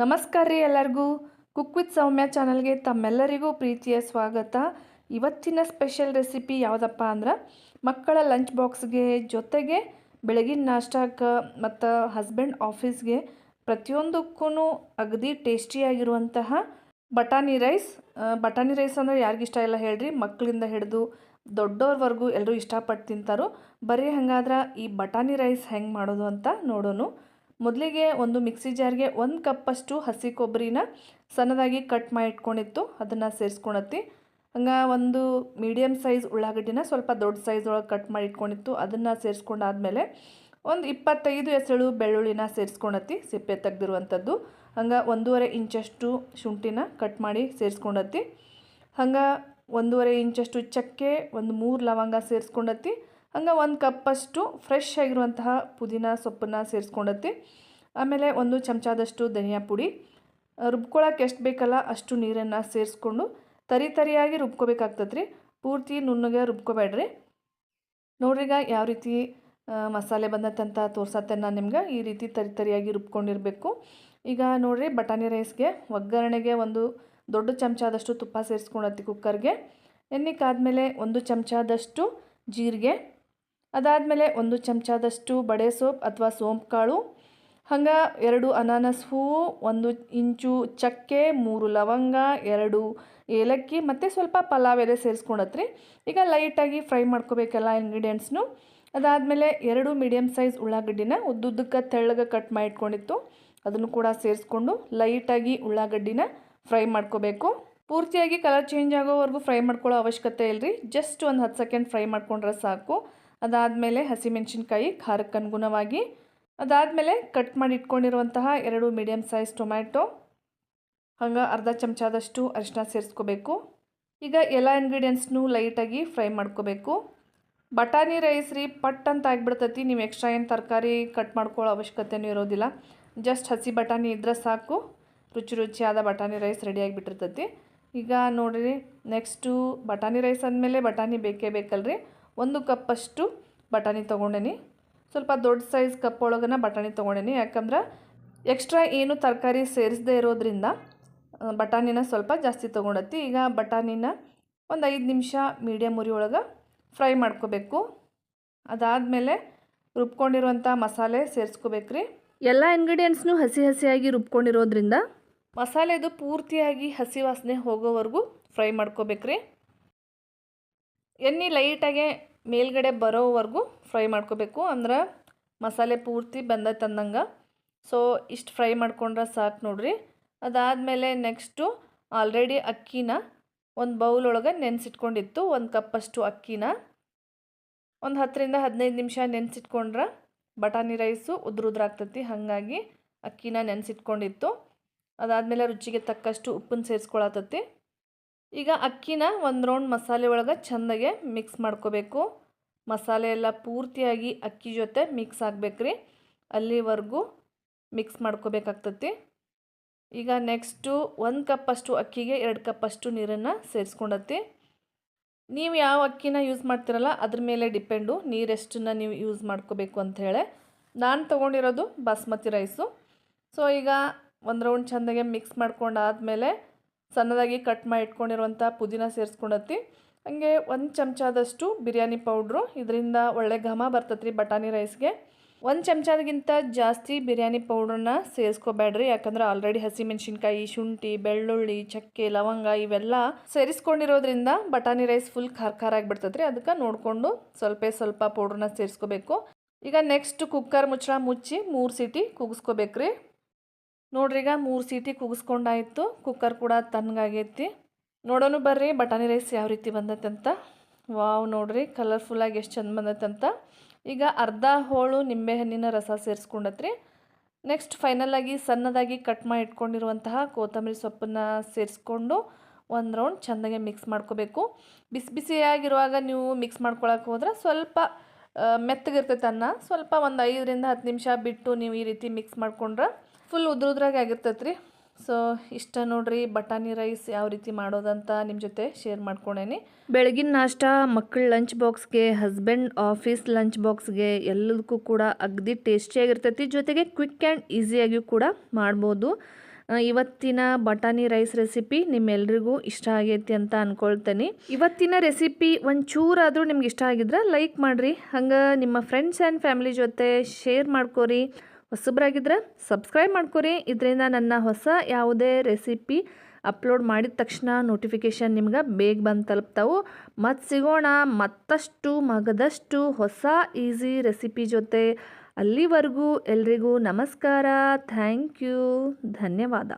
ನಮಸ್ಕಾರ ರೀ ಎಲ್ಲರಿಗೂ. ಕುಕ್ ವಿತ್ ಸೌಮ್ಯ ಚಾನಲ್ಗೆ ತಮ್ಮೆಲ್ಲರಿಗೂ ಪ್ರೀತಿಯ ಸ್ವಾಗತ. ಇವತ್ತಿನ ಸ್ಪೆಷಲ್ ರೆಸಿಪಿ ಯಾವುದಪ್ಪ ಅಂದ್ರೆ ಮಕ್ಕಳ ಲಂಚ್ ಬಾಕ್ಸ್ಗೆ ಜೊತೆಗೆ ಬೆಳಗಿನ ನಾಷ್ಟಕ್ಕೆ ಮತ್ತು ಹಸ್ಬೆಂಡ್ ಆಫೀಸ್ಗೆ ಪ್ರತಿಯೊಂದಕ್ಕೂ ಅಗದಿ ಟೇಸ್ಟಿಯಾಗಿರುವಂತಹ ಬಟಾಣಿ ರೈಸ್. ಬಟಾಣಿ ರೈಸ್ ಅಂದರೆ ಯಾರಿಗಿಷ್ಟ ಇಲ್ಲ ಹೇಳ್ರಿ. ಮಕ್ಕಳಿಂದ ಹಿಡಿದು ದೊಡ್ಡವ್ರವರೆಗೂ ಎಲ್ಲರೂ ಇಷ್ಟಪಟ್ಟು ತಿಂತಾರೋ. ಬರೀ ಹಂಗಾದ್ರೆ ಈ ಬಟಾಣಿ ರೈಸ್ ಹೆಂಗೆ ಮಾಡೋದು ಅಂತ ನೋಡೋಣ ಮೊದಲಿಗೆ ಒಂದು ಮಿಕ್ಸಿ ಜಾರ್ಗೆ ಒಂದು ಕಪ್ಪಷ್ಟು ಹಸಿ ಕೊಬ್ಬರಿನ ಸಣ್ಣದಾಗಿ ಕಟ್ ಮಾಡಿ ಇಟ್ಕೊಂಡಿತ್ತು, ಅದನ್ನು ಸೇರಿಸ್ಕೊಳತ್ತಿ. ಹಂಗೆ ಒಂದು ಮೀಡಿಯಮ್ ಸೈಜ್ ಉಳ್ಳಾಗಡ್ಡಿನ ಸ್ವಲ್ಪ ದೊಡ್ಡ ಸೈಜ್ ಒಳಗೆ ಕಟ್ ಮಾಡಿ ಇಟ್ಕೊಂಡಿತ್ತು, ಅದನ್ನು ಸೇರಿಸ್ಕೊಂಡಾದ್ಮೇಲೆ ಒಂದು ಇಪ್ಪತ್ತೈದು ಎಸಳು ಬೆಳ್ಳುಳ್ಳಿನ ಸೇರಿಸ್ಕೊಳತ್ತಿ, ಸಿಪ್ಪೆ ತೆಗ್ದಿರುವಂಥದ್ದು. ಹಂಗೆ ಒಂದೂವರೆ ಇಂಚಷ್ಟು ಶುಂಠಿನ ಕಟ್ ಮಾಡಿ ಸೇರಿಸ್ಕೊಂಡತ್ತಿ. ಹಂಗೆ ಒಂದೂವರೆ ಇಂಚಷ್ಟು ಚಕ್ಕೆ, ಒಂದು ಮೂರು ಲವಂಗ ಸೇರಿಸ್ಕೊಂಡತ್ತಿ. ಹಂಗೆ ಒಂದು ಕಪ್ಪಷ್ಟು ಫ್ರೆಶ್ ಆಗಿರುವಂತಹ ಪುದೀನ ಸೊಪ್ಪನ್ನು ಸೇರಿಸ್ಕೊಂಡತ್ತಿ, ಆಮೇಲೆ ಒಂದು ಚಮಚದಷ್ಟು ಧನಿಯಾ ಪುಡಿ. ರುಬ್ಕೊಳಕ್ಕೆ ಎಷ್ಟು ಬೇಕಲ್ಲ ಅಷ್ಟು ನೀರನ್ನು ಸೇರಿಸ್ಕೊಂಡು ತರಿ ತರಿಯಾಗಿ ರುಬ್ಕೋಬೇಕಾಗ್ತತ್ರಿ. ಪೂರ್ತಿ ನುಣ್ಣಗೆ ರುಬ್ಕೋಬೇಡ್ರಿ. ನೋಡ್ರಿಗ ಯಾವ ರೀತಿ ಮಸಾಲೆ ಬಂದತ್ತಂತ ತೋರ್ಸತ್ತೆ ನಾನು ನಿಮ್ಗೆ. ಈ ರೀತಿ ತರಿ ತರಿಯಾಗಿ ರುಬ್ಕೊಂಡಿರಬೇಕು. ಈಗ ನೋಡ್ರಿ ಬಟಾಣಿ ರೈಸ್ಗೆ ಒಗ್ಗರಣೆಗೆ ಒಂದು ದೊಡ್ಡ ಚಮಚದಷ್ಟು ತುಪ್ಪ ಸೇರಿಸ್ಕೊಂಡತ್ತಿ ಕುಕ್ಕರ್ಗೆ ಎಣ್ಣೆ ಕಾದ್ಮೇಲೆ ಒಂದು ಚಮಚದಷ್ಟು ಜೀರಿಗೆ. ಅದಾದಮೇಲೆ ಒಂದು ಚಮಚದಷ್ಟು ಬಡೆ ಸೋಪ್ ಅಥವಾ ಸೋಂಪು ಕಾಳು ಹಂಗೆ ಎರಡು ಅನಾನಸ್ ಹೂವು, ಒಂದು ಇಂಚು ಚಕ್ಕೆ, ಮೂರು ಲವಂಗ, ಎರಡು ಏಲಕ್ಕಿ, ಮತ್ತು ಸ್ವಲ್ಪ ಪಲಾವ್ ಎಲೆ ಸೇರಿಸ್ಕೊಂಡತ್ರಿ. ಈಗ ಲೈಟಾಗಿ ಫ್ರೈ ಮಾಡ್ಕೋಬೇಕೆಲ್ಲ ಇಂಗ್ರೀಡಿಯೆಂಟ್ಸ್ನು. ಅದಾದಮೇಲೆ ಎರಡು ಮೀಡಿಯಮ್ ಸೈಜ್ ಉಳ್ಳಾಗಡ್ಡಿನ ಉದ್ದುದ್ದಕ್ಕೆ ತೆಳ್ಳಗೆ ಕಟ್ ಮಾಡಿ ಇಟ್ಕೊಂಡಿತ್ತು ಅದನ್ನು ಕೂಡ ಸೇರಿಸ್ಕೊಂಡು ಲೈಟಾಗಿ ಉಳ್ಳಾಗಡ್ಡಿನ ಫ್ರೈ ಮಾಡ್ಕೋಬೇಕು. ಪೂರ್ತಿಯಾಗಿ ಕಲರ್ ಚೇಂಜ್ ಆಗೋವರೆಗೂ ಫ್ರೈ ಮಾಡ್ಕೊಳ್ಳೋ ಅವಶ್ಯಕತೆ ಇಲ್ಲರಿ ಜಸ್ಟ್ ಒಂದು ಹತ್ತು ಸೆಕೆಂಡ್ ಫ್ರೈ ಮಾಡ್ಕೊಂಡ್ರೆ ಸಾಕು. ಅದಾದಮೇಲೆ ಹಸಿಮೆಣಸಿನ್ಕಾಯಿ ಖಾರಕ್ಕೆ ಅನುಗುಣವಾಗಿ, ಅದಾದಮೇಲೆ ಕಟ್ ಮಾಡಿ ಇಟ್ಕೊಂಡಿರುವಂತಹ ಎರಡು ಮೀಡಿಯಮ್ ಸೈಜ್ ಟೊಮ್ಯಾಟೊ ಹಂಗೆ ಅರ್ಧ ಚಮಚದಷ್ಟು ಅರಿಶಿನ ಸೇರಿಸ್ಕೋಬೇಕು. ಈಗ ಎಲ್ಲ ಇಂಗ್ರೀಡಿಯೆಂಟ್ಸ್ನೂ ಲೈಟಾಗಿ ಫ್ರೈ ಮಾಡ್ಕೋಬೇಕು. ಬಟಾಣಿ ರೈಸ್ ರೀ ಪಟ್ ಅಂತ ಆಗಿಬಿಡ್ತೈತಿ, ನೀವು ಎಕ್ಸ್ಟ್ರಾ ಏನು ತರಕಾರಿ ಕಟ್ ಮಾಡ್ಕೊಳ್ಳೋ ಅವಶ್ಯಕತೆಯೂ ಇರೋದಿಲ್ಲ. ಜಸ್ಟ್ ಹಸಿ ಬಟಾಣಿ ಇದ್ರೆ ಸಾಕು, ರುಚಿ ರುಚಿಯಾದ ಬಟಾಣಿ ರೈಸ್ ರೆಡಿ ಬಿಟ್ಟಿರ್ತತಿ ಈಗ ನೋಡಿರಿ ನೆಕ್ಸ್ಟು ಬಟಾಣಿ ರೈಸ್ ಅಂದಮೇಲೆ ಬಟಾಣಿ ಬೇಕೇ ಬೇಕಲ್ರಿ. ಒಂದು ಕಪ್ಪಷ್ಟು ಬಟಾಣಿ ತೊಗೊಂಡೇನಿ. ಸ್ವಲ್ಪ ದೊಡ್ಡ ಸೈಜ್ ಕಪ್ ಒಳಗನ ಬಟಾಣಿ ತೊಗೊಂಡೇನಿ. ಯಾಕಂದ್ರೆ ಎಕ್ಸ್ಟ್ರಾ ಏನು ತರಕಾರಿ ಸೇರಿಸದೇ ಇರೋದ್ರಿಂದ ಬಟಾಣಿನ ಸ್ವಲ್ಪ ಜಾಸ್ತಿ ತೊಗೊಂಡತ್ತಿ ಈಗ ಬಟಾಣಿನ ಒಂದು ಐದು ನಿಮಿಷ ಮೀಡಿಯಮ್ ಉರಿ ಒಳಗೆ ಫ್ರೈ ಮಾಡ್ಕೋಬೇಕು. ಅದಾದಮೇಲೆ ರುಬ್ಕೊಂಡಿರುವಂಥ ಮಸಾಲೆ ಸೇರಿಸ್ಕೋಬೇಕ್ರಿ. ಎಲ್ಲ ಇಂಗ್ರೀಡಿಯೆಂಟ್ಸ್ನು ಹಸಿ ಹಸಿಯಾಗಿ ರುಬ್ಕೊಂಡಿರೋದ್ರಿಂದ ಮಸಾಲೆದು ಪೂರ್ತಿಯಾಗಿ ಹಸಿ ವಾಸನೆ ಹೋಗೋವರೆಗೂ ಫ್ರೈ ಮಾಡ್ಕೋಬೇಕ್ರಿ. ಎಣ್ಣೆ ಲೈಟಾಗೆ ಮೇಲ್ಗಡೆ ಬರೋವರೆಗೂ ಫ್ರೈ ಮಾಡ್ಕೋಬೇಕು. ಅಂದ್ರೆ ಮಸಾಲೆ ಪೂರ್ತಿ ಬಂದೈತೆ ಅಂದಂಗೆ ಸೊ ಇಷ್ಟು ಫ್ರೈ ಮಾಡ್ಕೊಂಡ್ರೆ ಸಾಕು ನೋಡ್ರಿ. ಅದಾದಮೇಲೆ ನೆಕ್ಸ್ಟು ಆಲ್ರೆಡಿ ಅಕ್ಕಿನ ಒಂದು ಬೌಲ್ ಒಳಗೆ ನೆನೆಸಿಟ್ಕೊಂಡಿತ್ತು. ಒಂದು ಕಪ್ಪಷ್ಟು ಅಕ್ಕಿನ. ಒಂದು ಹತ್ತರಿಂದ ಹದಿನೈದು ನಿಮಿಷ ನೆನೆಸಿಟ್ಕೊಂಡ್ರೆ ಬಟಾಣಿ ರೈಸು ಉದ್ರುದ್ರಾಗ್ತತಿ ಹಾಗಾಗಿ ಅಕ್ಕಿನ ನೆನೆಸಿಟ್ಕೊಂಡಿತ್ತು. ಅದಾದಮೇಲೆ ರುಚಿಗೆ ತಕ್ಕಷ್ಟು ಉಪ್ಪನ್ನು ಸೇರಿಸ್ಕೊಳತತಿ ಈಗ ಅಕ್ಕಿನ ಒಂದು ರೌಂಡ್ ಮಸಾಲೆ ಒಳಗೆ ಚೆಂದಾಗೆ ಮಿಕ್ಸ್ ಮಾಡ್ಕೋಬೇಕು. ಮಸಾಲೆ ಎಲ್ಲ ಪೂರ್ತಿಯಾಗಿ ಅಕ್ಕಿ ಜೊತೆ ಮಿಕ್ಸ್ ಆಗಬೇಕ್ರಿ. ಅಲ್ಲಿವರೆಗೂ ಮಿಕ್ಸ್ ಮಾಡ್ಕೋಬೇಕಾಗ್ತತಿ. ಈಗ ನೆಕ್ಸ್ಟು ಒಂದು ಕಪ್ಪಷ್ಟು ಅಕ್ಕಿಗೆ ಎರಡು ಕಪ್ಪಷ್ಟು ನೀರನ್ನು ಸೇರಿಸ್ಕೊಂಡತಿ ನೀವು ಯಾವ ಅಕ್ಕಿನ ಯೂಸ್ ಮಾಡ್ತೀರಲ್ಲ ಅದ್ರ ಮೇಲೆ ಡಿಪೆಂಡು ನೀರೆಷ್ಟನ್ನು ನೀವು ಯೂಸ್ ಮಾಡ್ಕೋಬೇಕು ಅಂಥೇಳಿ ನಾನು ತೊಗೊಂಡಿರೋದು ಬಾಸ್ಮತಿ ರೈಸು ಸೊ ಈಗ ಒಂದು ರೌಂಡ್ ಚೆಂದಾಗೆ ಮಿಕ್ಸ್ ಮಾಡ್ಕೊಂಡಾದ್ಮೇಲೆ ಸಣ್ಣದಾಗಿ ಕಟ್ ಮಾಡಿ ಇಟ್ಕೊಂಡಿರುವಂಥ ಪುದೀನ ಸೇರಿಸ್ಕೊಂಡತ್ತಿ. ಹಾಗೆ ಒಂದು ಚಮಚದಷ್ಟು ಬಿರಿಯಾನಿ ಪೌಡ್ರು, ಇದರಿಂದ ಒಳ್ಳೆ ಘಮ ಬರ್ತತ್ರಿ ಬಟಾಣಿ ರೈಸ್ಗೆ. ಒಂದು ಚಮಚದಗಿಂತ ಜಾಸ್ತಿ ಬಿರಿಯಾನಿ ಪೌಡ್ರನ್ನ ಸೇರಿಸ್ಕೋಬೇಡ್ರಿ, ಯಾಕಂದ್ರೆ ಆಲ್ರೆಡಿ ಹಸಿಮೆಣ್ಸಿನ್ಕಾಯಿ, ಶುಂಠಿ, ಬೆಳ್ಳುಳ್ಳಿ, ಚಕ್ಕೆ, ಲವಂಗ ಇವೆಲ್ಲ ಸೇರಿಸ್ಕೊಂಡಿರೋದ್ರಿಂದ ಬಟಾಣಿ ರೈಸ್ ಫುಲ್ ಖಾರ ಖಾರ ಆಗಿಬಿಡ್ತತ್ರಿ. ಅದಕ್ಕೆ ನೋಡಿಕೊಂಡು ಸ್ವಲ್ಪ ಸ್ವಲ್ಪ ಪೌಡ್ರನ್ನ ಸೇರಿಸ್ಕೋಬೇಕು. ಈಗ ನೆಕ್ಸ್ಟ್ ಕುಕ್ಕರ್ ಮುಚ್ಚಳ ಮುಚ್ಚಿ ಮೂರು ಸೀಟಿ ಕೂಗಿಸ್ಕೋಬೇಕ್ರಿ. ನೋಡ್ರಿ ಈಗ ಮೂರು ಸೀಟಿ ಕುಗಿಸ್ಕೊಂಡಾಯಿತು. ಕುಕ್ಕರ್ ಕೂಡ ತಣ್ಣಗಾಗೈತಿ ನೋಡೋಣ ಬರ್ರಿ, ಬಟಾಣಿ ರೈಸ್ ಯಾವ ರೀತಿ ಬಂದೈತೆ ಅಂತ ವಾವ್ ನೋಡ್ರಿ ಕಲರ್ಫುಲ್ಲಾಗಿ ಎಷ್ಟು ಚಂದ ಬಂದೈತೆ ಅಂತ ಈಗ ಅರ್ಧ ಹೋಳು ನಿಂಬೆಹಣ್ಣಿನ ರಸ ಸೇರಿಸ್ಕೊಂಡತ್ರಿ. ನೆಕ್ಸ್ಟ್ ಫೈನಲಾಗಿ ಸಣ್ಣದಾಗಿ ಕಟ್ ಮಾಡಿ ಇಟ್ಕೊಂಡಿರುವಂತಹ ಕೊತ್ತಂಬರಿ ಸೊಪ್ಪನ್ನು ಸೇರಿಸ್ಕೊಂಡು ಒಂದು ರೌಂಡ್ ಚೆಂದಾಗೆ ಮಿಕ್ಸ್ ಮಾಡ್ಕೋಬೇಕು. ಬಿಸಿ ಬಿಸಿಯಾಗಿರುವಾಗ ನೀವು ಮಿಕ್ಸ್ ಮಾಡ್ಕೊಳಕ್ಕೆ ಹೋದ್ರೆ ಸ್ವಲ್ಪ ಮೆತ್ತಗಿರ್ತೈತೆ ಅನ್ನ. ಸ್ವಲ್ಪ ಒಂದು ಐದರಿಂದ ಹತ್ತು ನಿಮಿಷ ಬಿಟ್ಟು ನೀವು ಈ ರೀತಿ ಮಿಕ್ಸ್ ಮಾಡ್ಕೊಂಡ್ರೆ ಫುಲ್ ಉದ್ರುದ್ರಾಗೆ ಆಗಿರ್ತೈತೆ ರೀ ಸೊ ಇಷ್ಟ ನೋಡ್ರಿ, ಬಟಾಣಿ ರೈಸ್ ಯಾವ ರೀತಿ ಮಾಡೋದಂತ ನಿಮ್ಮ ಜೊತೆ ಶೇರ್ ಮಾಡ್ಕೊಂಡೇನಿ. ಬೆಳಗಿನ ನಾಷ್ಟ ಮಕ್ಕಳ ಲಂಚ್ ಬಾಕ್ಸ್ಗೆ ಹಸ್ಬೆಂಡ್ ಆಫೀಸ್ ಲಂಚ್ ಬಾಕ್ಸ್ಗೆ ಎಲ್ಲದಕ್ಕೂ ಕೂಡ ಅಗದಿ ಟೇಸ್ಟಿಯಾಗಿರ್ತೈತಿ ಜೊತೆಗೆ ಕ್ವಿಕ್ ಆ್ಯಂಡ್ ಈಸಿಯಾಗಿಯೂ ಕೂಡ ಮಾಡ್ಬೋದು. ಇವತ್ತಿನ ಬಟಾಣಿ ರೈಸ್ ರೆಸಿಪಿ ನಿಮ್ಮೆಲ್ರಿಗೂ ಇಷ್ಟ ಆಗೈತಿ ಅಂತ ಅಂದ್ಕೊಳ್ತೇನೆ ಇವತ್ತಿನ ರೆಸಿಪಿ ಒಂಚೂರಾದರೂ ನಿಮ್ಗೆ ಇಷ್ಟ ಆಗಿದ್ರೆ ಲೈಕ್ ಮಾಡಿರಿ. ಹಂಗೆ ನಿಮ್ಮ ಫ್ರೆಂಡ್ಸ್ ಆ್ಯಂಡ್ ಫ್ಯಾಮಿಲಿ ಜೊತೆ ಶೇರ್ ಮಾಡ್ಕೊರಿ. ಹೊಸಬ್ರಾಗಿದ್ರೆ ಸಬ್ಸ್ಕ್ರೈಬ್ ಮಾಡ್ಕೊರಿ. ಇದರಿಂದ ನನ್ನ ಹೊಸ ಯಾವುದೇ ರೆಸಿಪಿ ಅಪ್ಲೋಡ್ ಮಾಡಿದ ತಕ್ಷಣ ನೋಟಿಫಿಕೇಷನ್ ನಿಮ್ಗೆ ಬೇಗ ಬಂದು ತಲುಪ್ತಾವು. ಮತ್ತು ಸಿಗೋಣ ಮತ್ತಷ್ಟು ಮಗದಷ್ಟು ಹೊಸ ಈಸಿ ರೆಸಿಪಿ ಜೊತೆ ಅಲ್ಲಿವರೆಗೂ ಎಲ್ರಿಗೂ ನಮಸ್ಕಾರ. Thank you. ಧನ್ಯವಾದ.